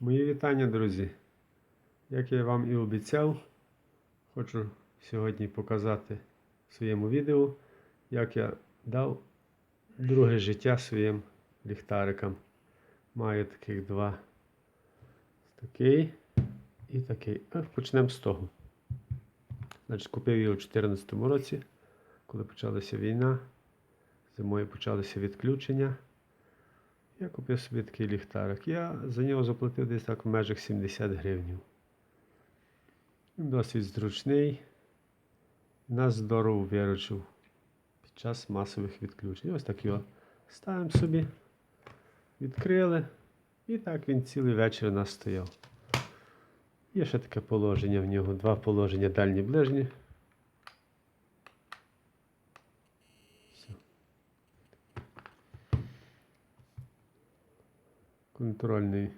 Мої вітання, друзі. Як я вам і обіцяв, хочу сьогодні показати в своєму відео, як я дав друге життя своїм ліхтарикам. Маю таких два. Такий і такий. А почнемо з того. Значить, купив його у 2014 році, коли почалася війна. Зимою почалися відключення. Я купив собі такий ліхтарик. Я за нього заплатив десь так в межах 70 гривень. Він досить зручний. Нас здорово виручив під час масових відключень. Ось так його ставимо собі, відкрили. І так він цілий вечір у нас стояв. Є ще таке положення в нього. Два положення дальні ближні. Контрольний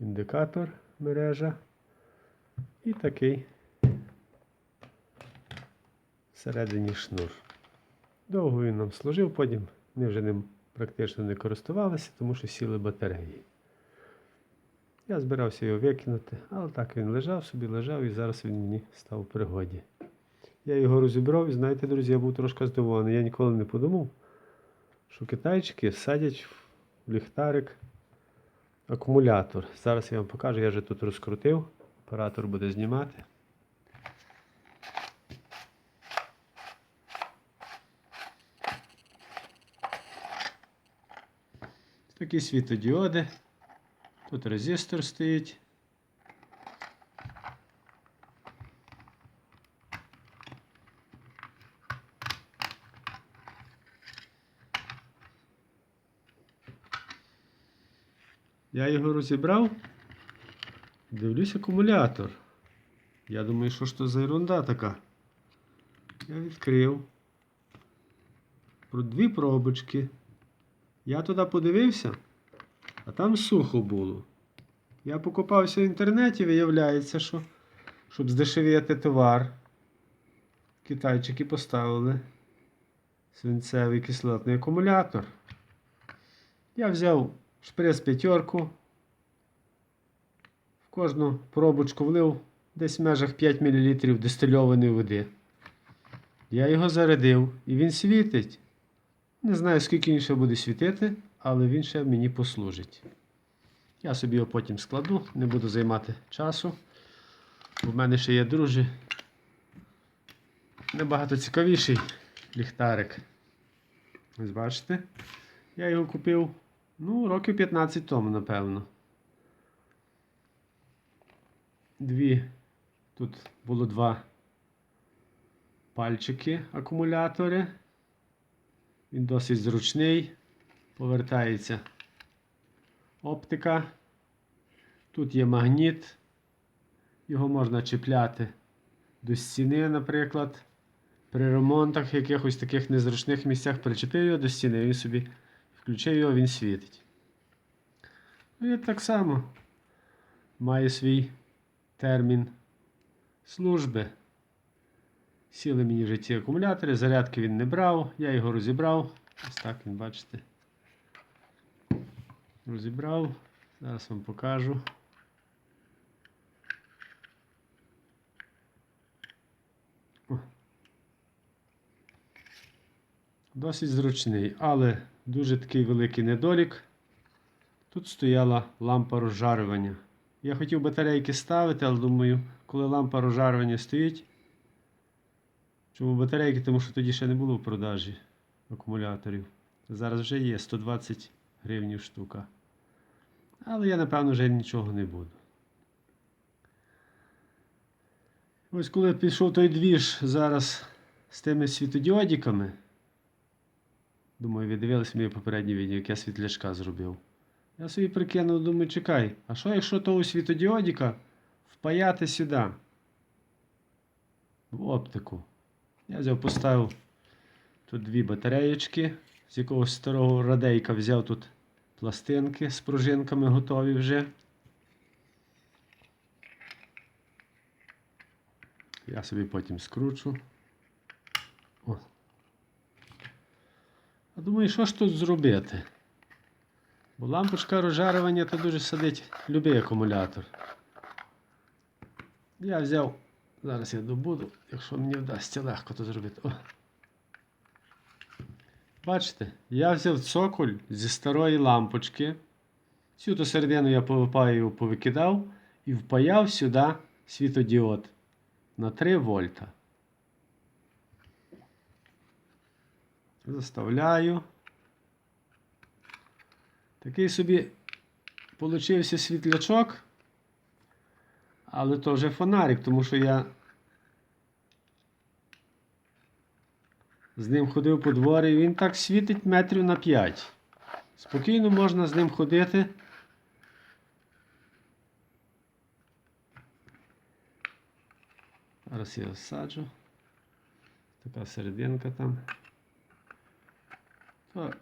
індикатор мережа і такий всередині шнур. Довго він нам служив, потім ми вже ним практично не користувалися, тому що сіли батареї. Я збирався його викинути, але так він лежав собі, лежав і зараз він мені став в пригоді. Я його розібрав і знаєте, друзі, я був трошки здивований. Я ніколи не подумав, що китайчики садять в ліхтарик акумулятор. Зараз я вам покажу, я вже тут розкрутив. Оператор буде знімати. Такі світодіоди. Тут резистор стоїть. Я його розібрав. Дивлюсь акумулятор. Я думаю, що ж то за ерунда така. Я відкрив. Про дві пробочки. Я туди подивився, а там сухо було. Я покопався в інтернеті, виявляється, що щоб здешевити товар. Китайчики поставили свинцевий кислотний акумулятор. Я взяв шприц п'ятерку. В кожну пробочку влив десь в межах 5 мл дистильованої води. Я його зарядив і він світить. Не знаю, скільки він ще буде світити, але він ще мені послужить. Я собі його потім складу, не буду займати часу. Бо в мене ще є друзі. Набагато цікавіший ліхтарик. Ось бачите? Я його купив Ну, років 15 тому, напевно. Дві. Тут було два пальчики акумулятори. Він досить зручний. Повертається оптика. Тут є магніт. Його можна чіпляти до стіни, наприклад. При ремонтах якихось таких незручних місцях причепив його до стіни, він собі Включив його, він світить. Він так само має свій термін служби. Сіли мені вже ці акумулятори, зарядки він не брав, я його розібрав. Ось так він, бачите. Розібрав. Зараз вам покажу. О. Досить зручний, але дуже такий великий недолік. Тут стояла лампа розжарювання. Я хотів батарейки ставити, але думаю, коли лампа розжарювання стоїть. Чому батарейки? Тому що тоді ще не було в продажі акумуляторів. Зараз вже є 120 гривень штука. Але я, напевно, вже нічого не буду. Ось коли пішов той двіж зараз з тими світодіодиками. Думаю, ви дивилися моє попереднє відео, як я світляшка зробив. Я собі прикинув, думаю, чекай, а що якщо того світодіодіка впаяти сюди? В оптику. Я взяв, поставив тут дві батареєчки. З якогось старого радейка взяв тут пластинки з пружинками готові вже. Я собі потім скручу. О. А думаю, що ж тут зробити? Бо лампочка розжарювання то дуже садить любий акумулятор. Я взяв, зараз я добуду, якщо мені вдасться легко то зробити. О. Бачите, я взяв цоколь зі старої лампочки. Цю то середину я повипаю, повикидав і впаяв сюди світодіод на 3 вольта. Заставляю. Такий собі получився світлячок. Але то вже фонарик, тому що я з ним ходив по дворі, він так світить метрів на 5. Спокійно можна з ним ходити. Зараз я його саджу. Така серединка там. То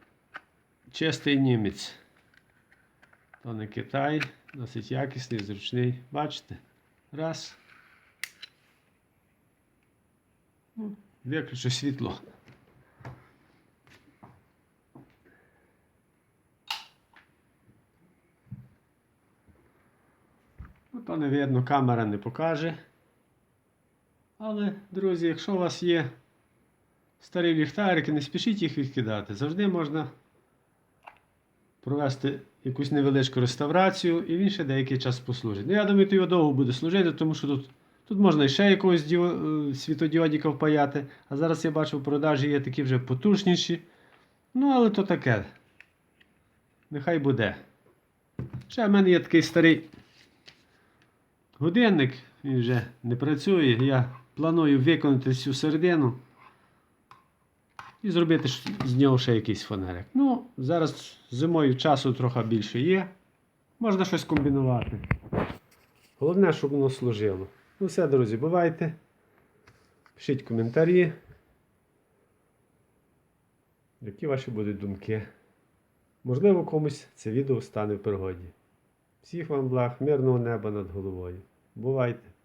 чистий німець. То не Китай, досить якісний, зручний. Бачите? Раз. Ну, Виключу світло. Ну, то не видно, камера не покаже. Але, друзі, якщо у вас є старі ліхтарики, не спішіть їх відкидати. Завжди можна провести якусь невеличку реставрацію і він ще деякий час послужить. Ну, я думаю, то його довго буде служити, тому що тут, тут можна ще якогось діо- е, світодіодіка впаяти. А зараз я бачу в продажі є такі вже потужніші. Ну, але то таке. Нехай буде. Ще в мене є такий старий годинник, він вже не працює. Я планую виконати цю середину і зробити з нього ще якийсь фонарик. Ну, зараз зимою часу трохи більше є. Можна щось комбінувати. Головне, щоб воно служило. Ну все, друзі, бувайте. Пишіть коментарі. Які ваші будуть думки? Можливо, комусь це відео стане в пригоді. Всіх вам благ, мирного неба над головою. Бувайте!